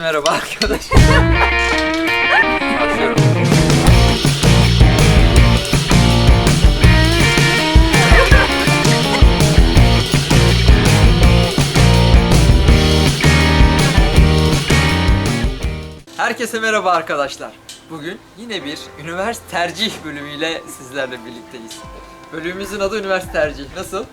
Merhaba arkadaşlar. Herkese merhaba arkadaşlar. Bugün yine bir üniversite tercih bölümüyle sizlerle birlikteyiz. Bölümümüzün adı üniversite tercih. Nasıl?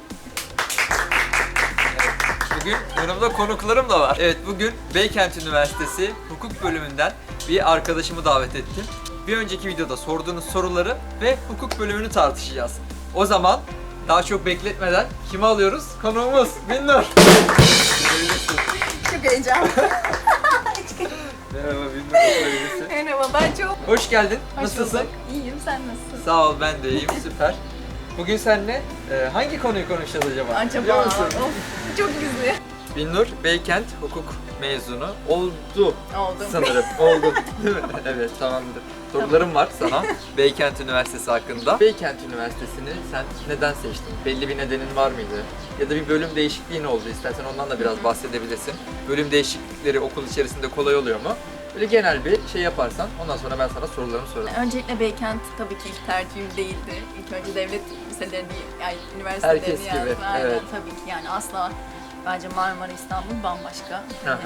Bugün yanımda konuklarım da var. Evet bugün Beykent Üniversitesi hukuk bölümünden bir arkadaşımı davet ettim. Bir önceki videoda sorduğunuz soruları ve hukuk bölümünü tartışacağız. O zaman daha çok bekletmeden kimi alıyoruz? Konuğumuz Binnur. Çok heyecanlı. Merhaba Binnur. Merhaba ben çok Hoş geldin. hoş Nasılsın? bulduk. İyiyim sen nasılsın? Sağ ol ben de iyiyim süper. Bugün seninle e, hangi konuyu konuşacağız acaba? Acaba Biliyor musun? of, çok güzel Binnur Beykent hukuk mezunu oldu oldum. Sanırım oldu. Değil mi? evet tamamdır. Sorularım var sana Beykent Üniversitesi hakkında. Beykent Üniversitesi'ni sen neden seçtin? Belli bir nedenin var mıydı? Ya da bir bölüm değişikliğin oldu. İstersen ondan da biraz bahsedebilirsin. Bölüm değişiklikleri okul içerisinde kolay oluyor mu? Böyle genel bir şey yaparsan ondan sonra ben sana sorularımı sorarım. Öncelikle Beykent tabii ki ilk tercihim değildi. İlk önce devlet liselerini, yani üniversitelerini Herkes gibi, yazdım. Aynen evet. tabii ki yani asla bence Marmara İstanbul bambaşka. Hı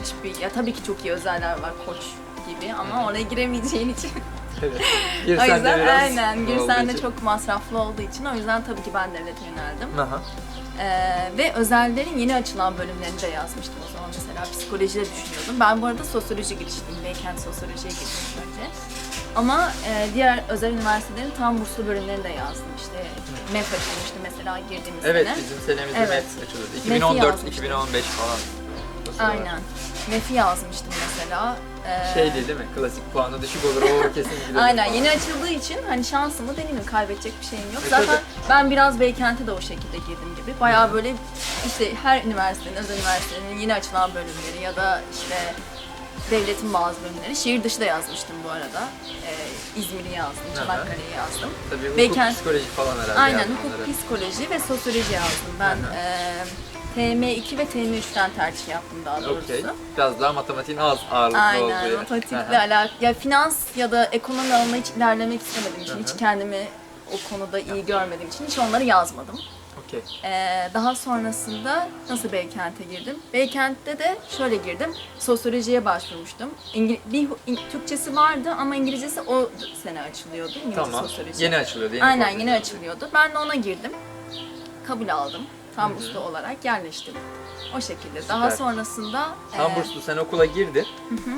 hiçbir, ya tabii ki çok iyi özeller var koç gibi ama oraya giremeyeceğin için. Evet. o Girsen de yüzden biraz aynen olduğu Gürsen de için. çok masraflı olduğu için o yüzden tabii ki ben devlete yöneldim. Aha. Ee, ve özellerin yeni açılan bölümlerini de yazmıştım o zaman mesela psikoloji de düşünüyordum. Ben bu arada sosyoloji girişliyim, Beykent sosyolojiye girdim önce. Ama e, diğer özel üniversitelerin tam burslu bölümlerini de yazdım. İşte MEF açılmıştı mesela girdiğimiz Evet sene. bizim senemizde Evet. net açılıyordu. Met'i 2014 yazmıştım. 2015 falan. O sıralar. Aynen. MEF'i yazmıştım mesela. Ee, Şey değil değil mi? Klasik puanı düşük olur o kesin gidelim. Aynen yeni açıldığı için hani şansımı deneyimim kaybedecek bir şeyim yok. E, Zaten tabii. ben biraz Beykent'e de o şekilde girdim gibi. Bayağı böyle işte her üniversitenin, özel üniversitenin yeni açılan bölümleri ya da işte devletin bazı bölümleri. Şehir dışı da yazmıştım bu arada. Ee, İzmir'i yazdım. Çanakkale'yi yazdım. Tabii hukuk Beykent- psikoloji falan herhalde. Aynen yani hukuk, onları. psikoloji ve sosyoloji yazdım. Ben Hı hı. eee TM2 ve TM3'ten tercih yaptım daha doğrusu. Okey. Biraz daha matematiğin az ağırlıklı olduğu. Aynen, matematikle Aha. alakalı. Ya finans ya da ekonomi alanına hiç ilerlemek istemediğim için, Hı hı. hiç kendimi o konuda iyi görmediğim için hiç onları yazmadım. Okey. Ee, daha sonrasında nasıl Beykent'e girdim? Beykent'te de şöyle girdim. Sosyolojiye başvurmuştum. İngil- bir in- Türkçesi vardı ama İngilizcesi o sene açılıyordu. İngilizce Tamam. sosyoloji. Yeni açılıyordu. Yeni Aynen yeni açılıyordu. Ben de ona girdim. Kabul aldım. Tam burslu olarak yerleştim. O şekilde. Daha Süper. sonrasında Tam e, burslu sen okula girdin.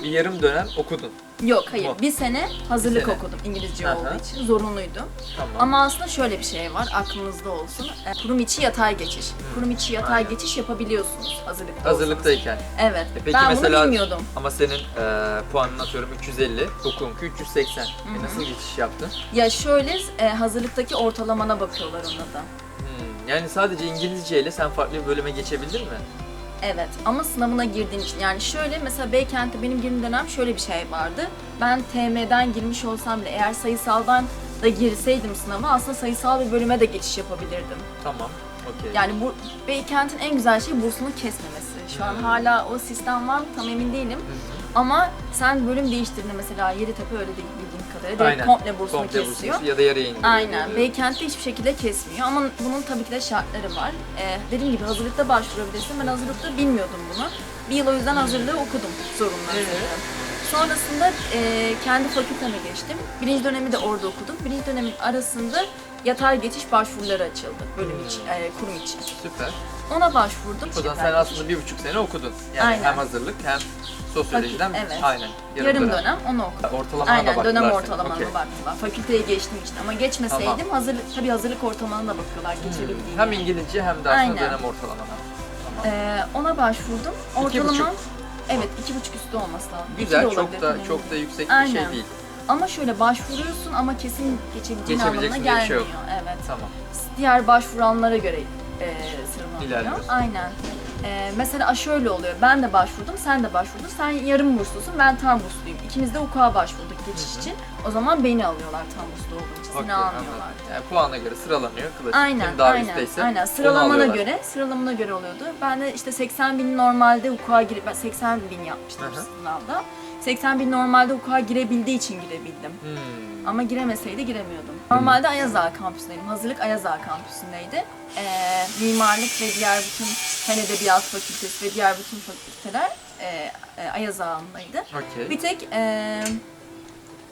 Bir yarım dönem okudun. Yok hayır. Mu? Bir sene hazırlık sene. okudum İngilizce Aha. olduğu için. Zorunluydu. Tamam. Ama aslında şöyle bir şey var. Aklınızda olsun. E, Kurum içi yatay geçiş. Kurum içi yatay Aynen. geçiş yapabiliyorsunuz hazırlıkta olsanız. Hazırlıktayken. Evet. E peki ben mesela bunu bilmiyordum. ama senin e, puanın atıyorum 350, hukuku 380. E nasıl geçiş yaptın? Ya şöyle e, hazırlıktaki ortalamana bakıyorlar ona da. Yani sadece İngilizce ile sen farklı bir bölüme geçebildin mi? Evet ama sınavına girdiğin için yani şöyle mesela Beykent'te benim girdiğim dönem şöyle bir şey vardı. Ben TM'den girmiş olsam bile eğer sayısaldan da girseydim sınava aslında sayısal bir bölüme de geçiş yapabilirdim. Tamam. Okey. Yani bu Beykent'in en güzel şeyi bursunu kesmemesi. Şu an Hmm. hala o sistem var mı tam emin değilim. Ama sen bölüm değiştirdiğinde mesela Yeditepe öyle değil kadarıyla direkt Aynen. komple bursunu Komple kesiyor. bursunu ya da yarıya indiriyor. Aynen. diyor. Beykent'te hiçbir şekilde kesmiyor ama bunun tabii ki de şartları var. Ee, dediğim gibi hazırlıkta başvurabilirsin. Ben hazırlıkta bilmiyordum bunu. Bir yıl o yüzden hazırlığı okudum zorunlu hazırlığı. Sonrasında e, kendi fakülteme geçtim. Birinci dönemi de orada okudum. Birinci dönemin arasında yatay geçiş başvuruları açıldı bölüm için, e, kurum için. Süper. Ona başvurdum. O zaman sen aslında bir buçuk sene okudun. Yani Aynen. hem hazırlık hem sosyolojiden Fakül- evet. aynen. yarım, dönem. onu okudum. Ortalamana da Aynen baktılar dönem senin. ortalamama Okey. baktılar. Fakülteye geçtiğim için ama geçmeseydim Tamam. hazırlık tabii hazırlık ortalamana da bakıyorlar geçebildiğim. Hmm. Hem İngilizce hem de aslında Aynen. dönem ortalamana. Tamam. Ee, ona başvurdum. İki Ortalama buçuk. evet iki buçuk üstü olması lazım. İki de Güzel, çok da önemli çok da yüksek bir şey Aynen. değil. Ama şöyle başvuruyorsun ama kesin geçebileceğin Geçebileceksin anlamına diye bir şey gelmiyor. yok. Evet. Tamam. Diğer başvuranlara göre e, sıralanıyor. İlerliyorsun. Aynen. Ee, mesela şöyle oluyor. Ben de başvurdum, sen de başvurdun. Sen yarım burslusun, ben tam bursluyum. İkimiz de hukuka başvurduk geçiş Hı hı. için. O zaman beni alıyorlar tam burslu olduğum için. Seni Okey, almıyorlar. anladım. Yani puana göre sıralanıyor. Klasik. Aynen, Kim daha aynen, üstteyse aynen. onu Sıralamana alıyorlar. göre, sıralamana göre oluyordu. Ben de işte 80 bin normalde hukuka girip, ben 80 bin yapmıştım Hı hı. sınavda. 80 bin normalde hukuka girebildiği için girebildim. Hmm. Ama giremeseydi giremiyordum. Normalde Ayaz Ağa kampüsündeydim. Hazırlık Ayaz Ağa kampüsündeydi. Ee, mimarlık ve diğer bütün fen edebiyat fakültesi ve diğer bütün fakülteler e, e, Ayaz Ağa'ndaydı. Okey. Bir tek e,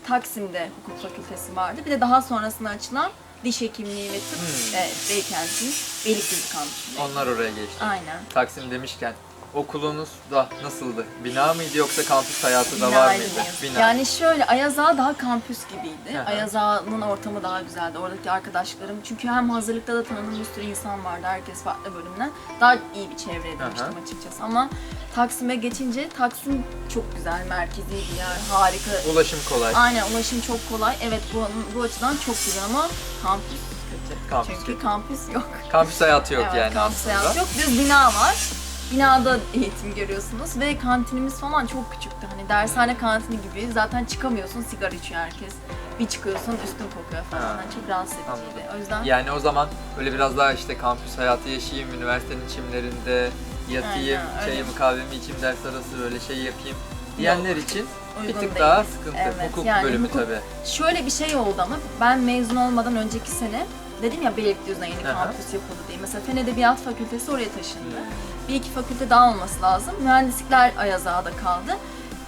Taksim'de hukuk fakültesi vardı. Bir de daha sonrasında açılan diş hekimliği ve tıp Hmm. e, Beykent'in Beylikdüzü kampüsündeydi. Onlar oraya geçti. Aynen. Taksim demişken okulunuz da nasıldı? Bina mıydı yoksa kampüs hayatı da var mıydı? Bina. Yani şöyle Ayaz Ağa daha kampüs gibiydi. Ayaz Ağa'nın ortamı daha güzeldi. Oradaki arkadaşlarım çünkü hem hazırlıkta da tanıdığım bir sürü insan vardı. Herkes farklı bölümden. Daha iyi bir çevre edinmiştim açıkçası. Ama Taksim'e geçince Taksim çok güzel, merkezi bir yer. Harika. Ulaşım kolay. Aynen ulaşım çok kolay. Evet bu, bu açıdan çok güzel ama kampüs kötü. Kampüs Çünkü kötü. kampüs yok. Kampüs hayatı yok Evet, yani kampüs aslında. hayatı yok. Düz bina var. Binada eğitim görüyorsunuz ve kantinimiz falan çok küçüktü. Hani dershane kantini gibi zaten çıkamıyorsun sigara içiyor herkes. Bir çıkıyorsun üstün kokuyor falan. Ha. Yani çok rahatsız ediciydi. O yüzden Yani o zaman böyle biraz daha işte kampüs hayatı yaşayayım, üniversitenin çimlerinde yatayım, Aynen, öyle. çayımı kahvemi içeyim, ders arası böyle şey yapayım diyenler için bir uygun tık değil. daha sıkıntı. Evet, hukuk yani bölümü hukuk- tabii. Şöyle bir şey oldu ama ben mezun olmadan önceki sene dedim ya Beylikdüzü'ne yeni Aha. kampüs yapıldı diye. Mesela Fen Edebiyat Fakültesi oraya taşındı. Bir iki fakülte daha olması lazım. Mühendislikler Ayaz Ağa'da kaldı.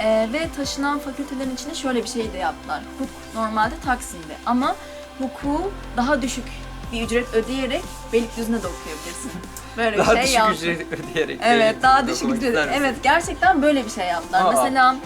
Ee, ve taşınan fakültelerin içinde şöyle bir şey de yaptılar. Hukuk normalde Taksim'de ama hukuku daha düşük bir ücret ödeyerek Beylikdüzü'nde de okuyabilirsin. Böyle Daha bir şey düşük yaptı. ücret ödeyerek. Evet daha düşük ücret. Evet gerçekten böyle bir şey yaptılar. Aa. Mesela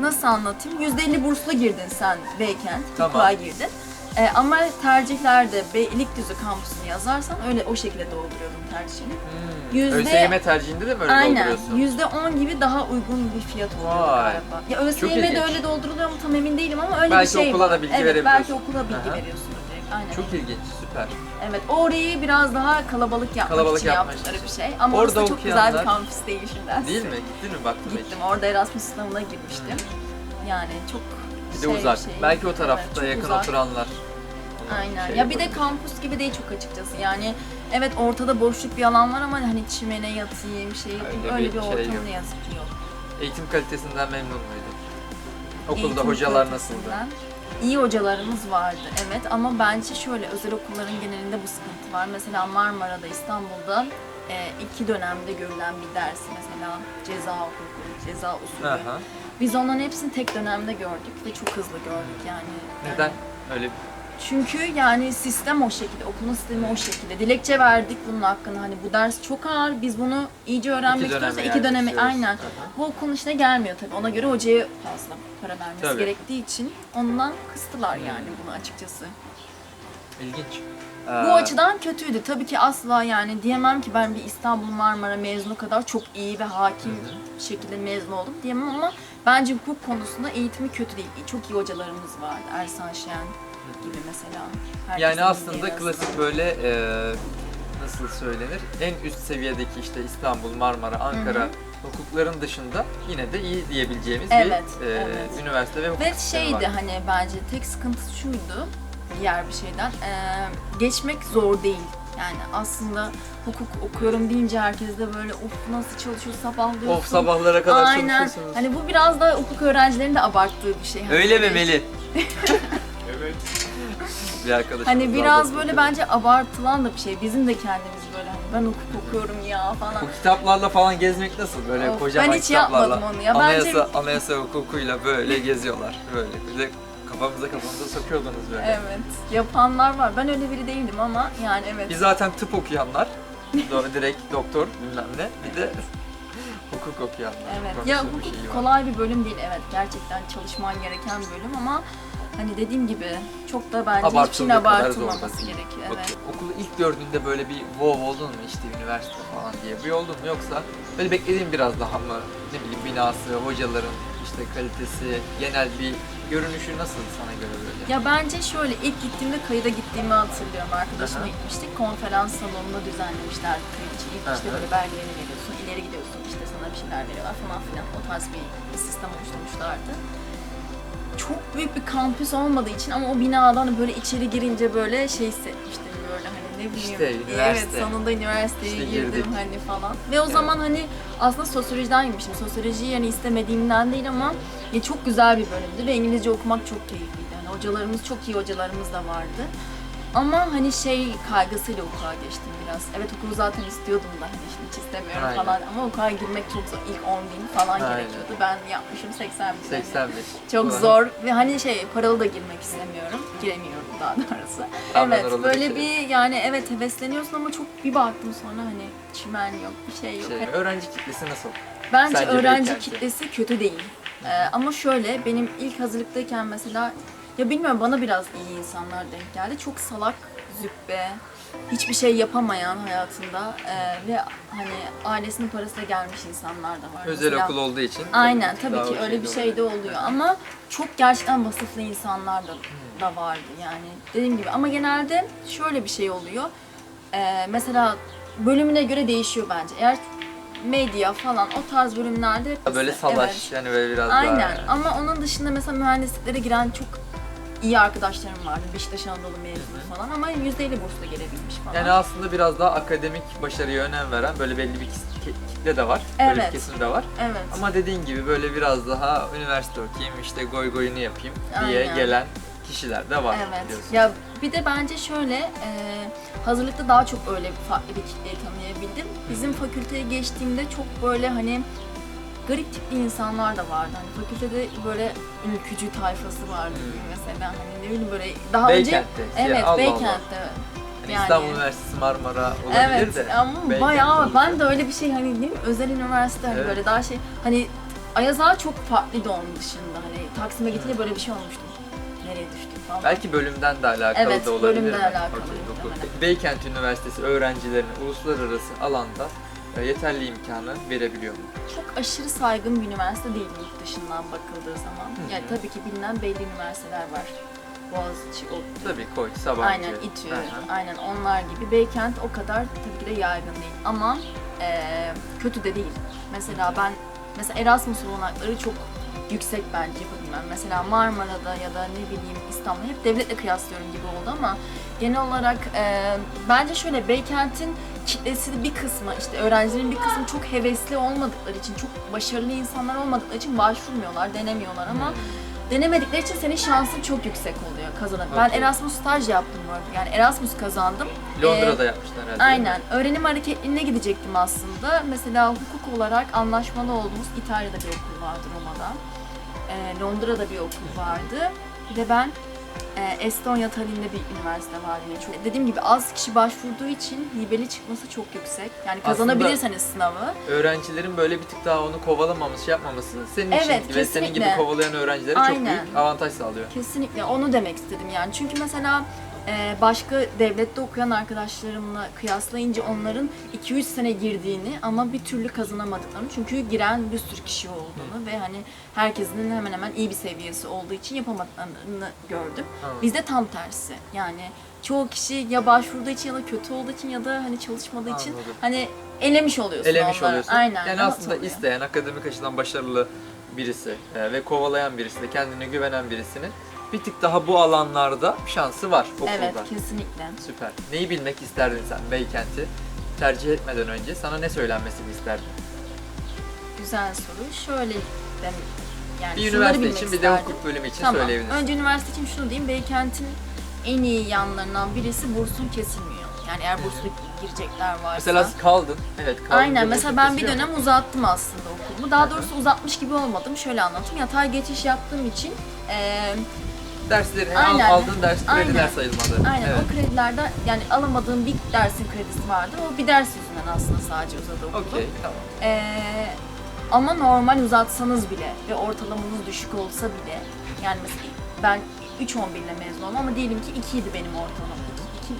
nasıl anlatayım? %50 burslu girdin sen Beykent, Tamam. hukuka girdin. Ee, ama tercihlerde Beylikdüzü kampüsünü yazarsan öyle o şekilde dolduruyordun tercihini. Hmm. Yüzde- ÖSYM tercihinde de mi öyle Aynen. dolduruyorsun? Yüzde on gibi daha uygun bir fiyat oluyordu Vay. galiba. Ya ÖSYM'de ilginç. öyle dolduruluyor mu tam emin değilim ama öyle Belki bir şey okula var. da bilgi evet, verebiliyorsun. belki okula bilgi Aha. veriyorsun direkt. Aynen. Çok ilginç, süper. Evet, orayı biraz daha kalabalık yapmak Kalabalık için yapmak için. bir şey. Ama Orada orası çok güzel bir kampüs değil şimdi. Değil mi? Gittin mi baktın mı hiç? Gittim, orada Erasmus sınavına girmiştim. Yani çok de şey uzak. şey. Belki o Evet, tarafta çok yakın uzak. oturanlar. Aynen. şey ya bir de kampüs gibi değil çok açıkçası. Yani evet ortada boşluk bir alan var ama hani çimene yatayım şey Öyle öyle, bir bir, şey ortam yok. ne yazık ki yok. Eğitim kalitesinden memnun muydun? Okulda Eğitim hocalar nasıldı? İyi hocalarımız vardı evet ama bence şöyle özel okulların genelinde bu sıkıntı var. Mesela Marmara'da, İstanbul'da e, iki dönemde görülen bir ders mesela ceza hukuku, ceza usulü. Aha. Biz onların hepsini tek dönemde gördük ve çok hızlı gördük yani. Neden? Öyle çünkü yani sistem o şekilde, okulun sistemi o şekilde. Dilekçe verdik bunun hakkında. Hani bu ders çok ağır, biz bunu iyice öğrenmek İki istiyoruz. İki döneme, aynen. Aha. Bu okulun işine gelmiyor tabii. Ona göre hocaya fazla para vermesi Tabii. gerektiği için ondan kıstılar Hmm. yani bunu açıkçası. ilginç. Bu Ee, açıdan kötüydü. Tabii ki asla yani diyemem ki ben bir İstanbul Marmara mezunu kadar çok iyi ve hakim Hı bir şekilde mezun oldum diyemem ama bence hukuk konusunda eğitimi kötü değil. Çok iyi hocalarımız vardı. Ersan Şen gibi mesela. Herkesin Yani aslında klasik böyle e, nasıl söylenir? En üst seviyedeki işte İstanbul, Marmara, Ankara Hı hı. hukukların dışında yine de iyi diyebileceğimiz Evet, bir e, evet. üniversite ve hukuk Ve şeydi var. hani bence tek sıkıntısı şuydu diğer bir şeyden. eee, geçmek zor değil. Yani aslında hukuk okuyorum deyince herkes de böyle of nasıl çalışıyor sabahlıyorsun. Of sabahlara kadar Aynen. çalışıyorsunuz. Hani bu biraz da hukuk öğrencilerinin de abarttığı bir şey. Hani Öyle mi böyle- Melih? Evet. Bir arkadaşımız Hani biraz böyle bence abartılan da bir şey. Bizim de kendimiz böyle hani ben hukuk okuyorum ya falan. Bu kitaplarla falan gezmek nasıl? Böyle Of, kocaman ben hiç kitaplarla. yapmadım onu ya. Anayasa, Bence- anayasa hukukuyla böyle geziyorlar. Böyle. Bir de kafamıza kafamıza sokuyordunuz böyle. Evet. Yapanlar var. Ben öyle biri değildim ama yani evet. Bir zaten tıp okuyanlar. do- direkt doktor bilmem ne. Bir de hukuk okuyanlar. Evet. Ya bir hukuk şeyi var. kolay bir bölüm değil. Evet gerçekten çalışman gereken bir bölüm ama hani dediğim gibi çok da bence hiçbir şeyin Abartıldığı kadar abartılmaması gerekiyor. Evet. Okey. Okulu ilk gördüğünde böyle bir wow oldun mu işte üniversite falan diye bir oldun mu yoksa böyle beklediğin biraz daha mı ne bileyim binası, hocaların, işte kalitesi, genel bir görünüşü nasıl sana göre böyle? Ya bence şöyle ilk gittiğimde kayıda gittiğimi hatırlıyorum. Arkadaşımla Aha. gitmiştik. Konferans salonunda düzenlemişler kayıt için. İlk işte Aha. böyle belgelerini veriyorsun, ileri gidiyorsun işte sana bir şeyler veriyorlar falan filan. O tarz bir, sistem oluşturmuşlardı. Çok büyük bir kampüs olmadığı için ama o binadan böyle içeri girince böyle şey hissetmiştim bileyim. İşte üniversite. Evet sonunda üniversiteye İşte girdim girdik. hani falan. Ve o Evet. zaman hani aslında sosyolojiden girmişim. Sosyolojiyi yani istemediğimden değil ama ya çok güzel bir bölümdü ve İngilizce okumak çok keyifliydi. Hani hocalarımız çok iyi hocalarımız da vardı. Ama hani şey kaygısıyla okula geçtim biraz. Evet okulu zaten istiyordum da hani şimdi hiç istemiyorum Aynen. falan ama okula girmek çok zor. İlk 10 bin falan Aynen. gerekiyordu. Ben yapmışım 80 bin. 85. Çok Ulan. zor ve hani şey paralı da girmek istemiyorum. Giremiyorum daha doğrusu. Tam ben evet böyle bir yani evet hevesleniyorsun ama çok bir baktım sonra hani çimen yok bir şey yok. Şey, öğrenci kitlesi nasıl? Bence Sence öğrenci kitlesi kötü değil. Ee, ama şöyle benim ilk hazırlıktayken mesela ya bilmiyorum bana biraz iyi insanlar denk geldi. Çok salak, züppe, hiçbir şey yapamayan hayatında e, ve hani ailesinin parasıyla gelmiş insanlar da var. Özel Mesela- okul olduğu için. Aynen tabii ki öyle bir şey de oluyor ama çok gerçekten vasıflı insanlar da, da vardı yani dediğim gibi ama genelde şöyle bir şey oluyor Ee, mesela bölümüne göre değişiyor bence eğer medya falan o tarz bölümlerde Böyle Evet. salaş yani böyle biraz Aynen daha. ama onun dışında mesela mühendisliklere giren çok iyi arkadaşlarım vardı Beşiktaş Anadolu mezunu falan ama %50 bursla gelebilmiş falan. Yani aslında biraz daha akademik başarıya önem veren böyle belli bir kitle de var. Böyle Evet. bir kesim de var. evet. Ama dediğin gibi böyle biraz daha üniversite okuyayım işte goy goyunu yapayım diye Aynen. gelen kişiler de var Evet. diyorsun. Ya bir de bence şöyle e, hazırlıkta daha çok öyle farklı bir kitleyi tanıyabildim. Bizim fakülteye geçtiğimde çok böyle hani garip tipli insanlar da vardı. Hani fakültede böyle ülkücü tayfası vardı Hmm. mesela hani ne bileyim böyle daha önce Beykent'te. evet Ya, Allah Allah. Beykent'te Yani yani- İstanbul Üniversitesi Marmara olabilir Evet de. ama Beykent bayağı olacak. ben de öyle bir şey hani değil mi? özel üniversite hani Evet. böyle daha şey hani Ayaz Ağa çok farklıydı onun dışında hani Taksim'e gidince böyle bir şey olmuştu. Nereye düştük falan. Belki bölümden de alakalı Evet, da olabilir. bölümden mi? alakalı Okey, muhtemelen. okey. Beykent Üniversitesi öğrencilerine uluslararası alanda yeterli imkanı verebiliyor mu? çok aşırı saygın bir üniversite değil yurt dışından bakıldığı zaman. Hı. Yani tabii ki bilinen belli üniversiteler var. Boğaziçi, ODTÜ, Tabii Koç, Sabancı. aynen İTÜ, Aha. aynen onlar gibi. Beykent o kadar tabii ki de yaygın değil ama eee, kötü de değil. Mesela ben, mesela Erasmus olanakları çok yüksek bence yapabilmem. Mesela Marmara'da ya da ne bileyim İstanbul'da hep devletle kıyaslıyorum gibi oldu ama genel olarak eee, bence şöyle Beykent'in kitlesi bir kısmı işte öğrencilerin bir kısmı çok hevesli olmadıkları için çok başarılı insanlar olmadıkları için başvurmuyorlar, denemiyorlar ama Hmm. denemedikleri için senin şansın çok yüksek oluyor kazanıp. Ben Okey. Erasmus staj yaptım bu arada. Yani Erasmus kazandım. Londra'da Ee, yapmışlar herhalde. Aynen. Öğrenim hareketliliğine gidecektim aslında. Mesela hukuk olarak anlaşmalı olduğumuz İtalya'da bir okul vardı Roma'da. Ee, Londra'da bir okul vardı. Bir de ben e, Estonya Tallinn'de bir üniversite var yine çok. Dediğim gibi az kişi başvurduğu için libeli çıkması çok yüksek. Yani kazanabilirseniz sınavı. Öğrencilerin böyle bir tık daha onu kovalamaması, şey yapmaması senin Evet, için ve senin gibi kesinlikle. kovalayan öğrencilere çok Aynen. büyük avantaj sağlıyor. Kesinlikle onu demek istedim yani. Çünkü mesela e, başka devlette okuyan arkadaşlarımla kıyaslayınca onların 2-3 sene girdiğini ama bir türlü kazanamadıklarını çünkü giren bir sürü kişi olduğunu ve hani herkesin hemen hemen iyi bir seviyesi olduğu için yapamadıklarını gördüm. Bizde tam tersi yani çoğu kişi ya başvurduğu için ya da kötü olduğu için ya da hani çalışmadığı için Anladım. hani elemiş oluyorsun Elemiş onları. oluyorsun. Aynen. yani aslında oluyor. isteyen, akademik açıdan başarılı birisi e, ve kovalayan birisi de kendine güvenen birisinin bir tık daha bu alanlarda şansı var okulda. Evet kesinlikle. Süper. Neyi bilmek isterdin sen Beykent'i tercih etmeden önce? Sana ne söylenmesini isterdin? Güzel soru. Şöyle dem yani Bir şunları üniversite bilmek için bir de isterdim. hukuk bölümü için Tamam. söyleyebilirsin. Önce üniversite için şunu diyeyim. Beykent'in en iyi yanlarından birisi bursun kesilmiyor. Yani eğer burslu girecekler varsa. Mesela kaldın. Evet kaldın. Aynen. Mesela ben bir dönem uzattım aslında okulumu. Daha doğrusu uzatmış gibi olmadım. Şöyle anlatayım. Yatay geçiş yaptığım için eee, Derslerin, Aynen. aldığın ders krediler sayılmadı. aynen Evet. o kredilerden yani alamadığım bir dersin kredisi vardı. O bir ders yüzünden aslında sadece uzadı okulum. Okey, tamam. Ee, ama normal uzatsanız bile ve ortalamanız düşük olsa bile yani mesela ben 3.11 ile mezun oldum ama diyelim ki 2 idi benim ortalamam.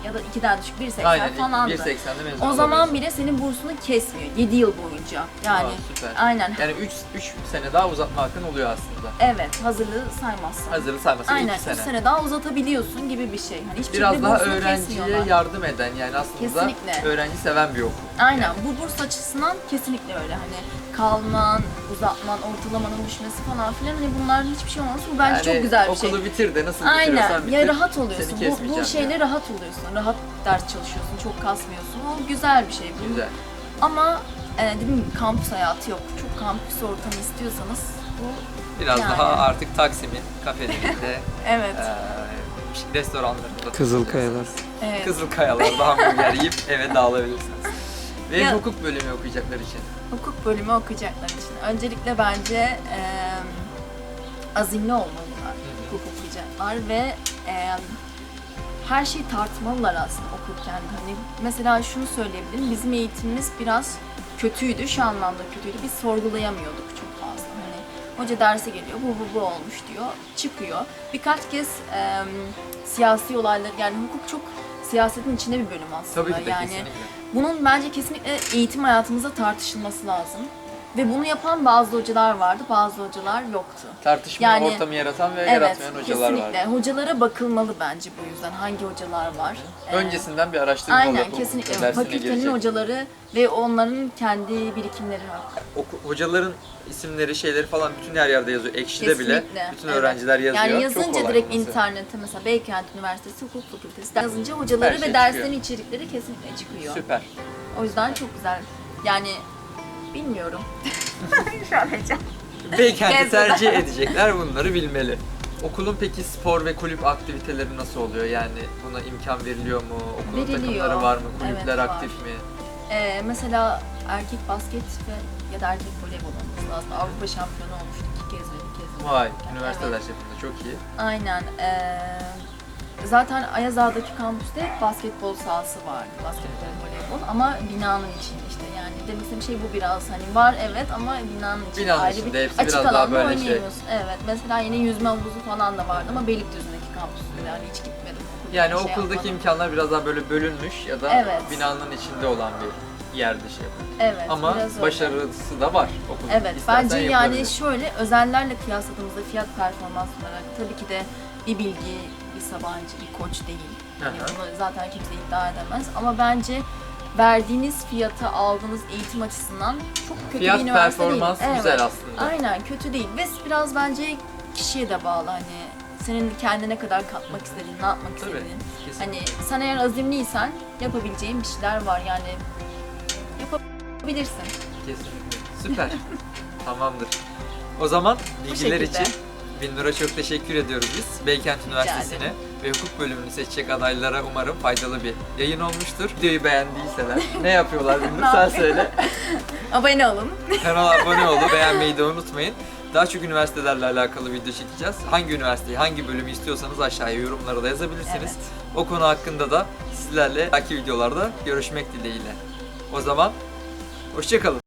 2 ya da 2'den düşük 1.80 Aynen falandı. 1.80'de mezun O zaman bile senin bursunu kesmiyor 7 yıl boyunca. Yani Aa, süper. aynen. Yani 3 3 sene daha uzatma hakkın oluyor aslında. Evet, hazırlığı saymazsan. Hazırlığı saymasın Aynen 2 3 sene. sene daha uzatabiliyorsun gibi bir şey. Hani hiçbir Biraz şekilde daha bursunu öğrenciye kesmiyorlar. yardım eden yani aslında Kesinlikle. öğrenci seven bir okul. Aynen bu burs açısından kesinlikle öyle hani kalman, uzatman, ortalamanın düşmesi falan filan hani bunların hiçbir şey olmaz. Bu bence Yani çok güzel bir şey. Okulu bitir de nasıl bitiriyorsan Aynen bitir. ya rahat oluyorsun. Seni Bu, bu kesmeyeceğim şeyle ya. rahat oluyorsun. Rahat ders çalışıyorsun, çok kasmıyorsun. O güzel bir şey. Bu- Güzel. Ama e, dediğim gibi kampüs hayatı yok. Çok kampüs ortamı istiyorsanız bu Biraz Yani. daha artık Taksim'in kafelerinde, evet. eee restoranlarında Kızılkayalar. evet. Kızılkayalarda hamburger yiyip eve dağılabilirsiniz. Ve Ya- hukuk bölümü okuyacaklar için. Hukuk bölümü okuyacaklar için. Öncelikle bence e, azimli olmalılar hukuk okuyacaklar ve e, her şeyi tartmalılar aslında okurken. Hani mesela şunu söyleyebilirim, bizim eğitimimiz biraz kötüydü, şu anlamda kötüydü. Biz sorgulayamıyorduk çok fazla. Hani hoca derse geliyor, bu bu bu olmuş diyor, çıkıyor. Birkaç kez e, siyasi olaylar, yani hukuk çok siyasetin içinde bir bölüm aslında. Tabii ki de yani kesinlikle. Bunun bence kesinlikle eğitim hayatımızda tartışılması lazım. Ve bunu yapan bazı hocalar vardı, bazı hocalar yoktu. Tartışma Yani- ortamı yaratan ve Evet, yaratmayan hocalar kesinlikle. var. Hocalara bakılmalı bence bu yüzden. Hangi hocalar var? Ee, Öncesinden bir araştırma Aynen, yapıp kesinlikle. Fakültenin girecek. hocaları ve onların kendi birikimleri var. Oku- hocaların isimleri, şeyleri falan bütün her yerde yazıyor. Ekşi'de bile Kesinlikle, bütün evet. öğrenciler yazıyor. Yani Çok yazınca kolay direkt internete mesela Beykent Üniversitesi Hukuk Fakültesi yazınca hocaları Her şey ve derslerin içerikleri kesinlikle çıkıyor. Süper. O yüzden çok güzel. Yani bilmiyorum. Şu an heyecan. Beykent'i Gezmeden. tercih edecekler bunları bilmeli. Okulun peki spor ve kulüp aktiviteleri nasıl oluyor? Yani buna imkan veriliyor mu? Okulun Veriliyor. takımları var mı? Kulüpler Evet, var. aktif mi? Ee, mesela erkek basket ve ya da erkek voleybol olması lazım. Avrupa şampiyonu olmuştu iki kez ve bir kez. Vay, üniversiteler Evet. çapında çok iyi. Aynen. ee, zaten Ayaz Ağa'daki kampüste basketbol sahası vardı. Basketbol, voleybol ama binanın içinde işte yani. Demek istediğim şey bu biraz hani var evet ama binanın içinde Binanın ayrı içinde, bir hepsi açık biraz daha alanda böyle şey. oynayamıyorsun. Evet. Mesela yine yüzme havuzu falan da vardı ama Beylikdüzü'ndeki kampüste yani hiç gitmedim. Okulda Yani şey okuldaki yapmadım. imkanlar biraz daha böyle bölünmüş ya da Evet. binanın içinde olan bir yerde şey yapıyor. Evet. Ama biraz öyle. başarısı da var okulun. Evet İstersen bence yani yapılabilir. şöyle özellerle kıyasladığımızda fiyat performans olarak tabii ki de bir bilgi, bir Sabancı, bir koç değil. Aha. bunu zaten kimse iddia edemez ama bence verdiğiniz fiyata aldığınız eğitim açısından çok kötü Fiyat bir üniversite performans değil. güzel Evet. aslında. Aynen kötü değil ve biraz bence kişiye de bağlı hani senin kendine ne kadar katmak istediğin, ne yapmak Tabii. istediğin. Kesin. Hani sen eğer azimliysen yapabileceğin bir şeyler var yani yapabilirsin. Kesinlikle. Süper. Tamamdır. O zaman bilgiler şekilde. için Binnur'a çok teşekkür ediyoruz biz. Beykent Üniversitesi'ne ve hukuk bölümünü seçecek adaylara umarım faydalı bir yayın olmuştur. Videoyu beğendiyseler ne yapıyorlar Ne sen söyle. Abone olun. Kanala abone olup beğenmeyi de unutmayın. Daha çok üniversitelerle alakalı video çekeceğiz. Hangi üniversiteyi, hangi bölümü istiyorsanız aşağıya yorumlara da yazabilirsiniz. Evet. O konu hakkında da sizlerle belki videolarda görüşmek dileğiyle. O zaman hoşçakalın.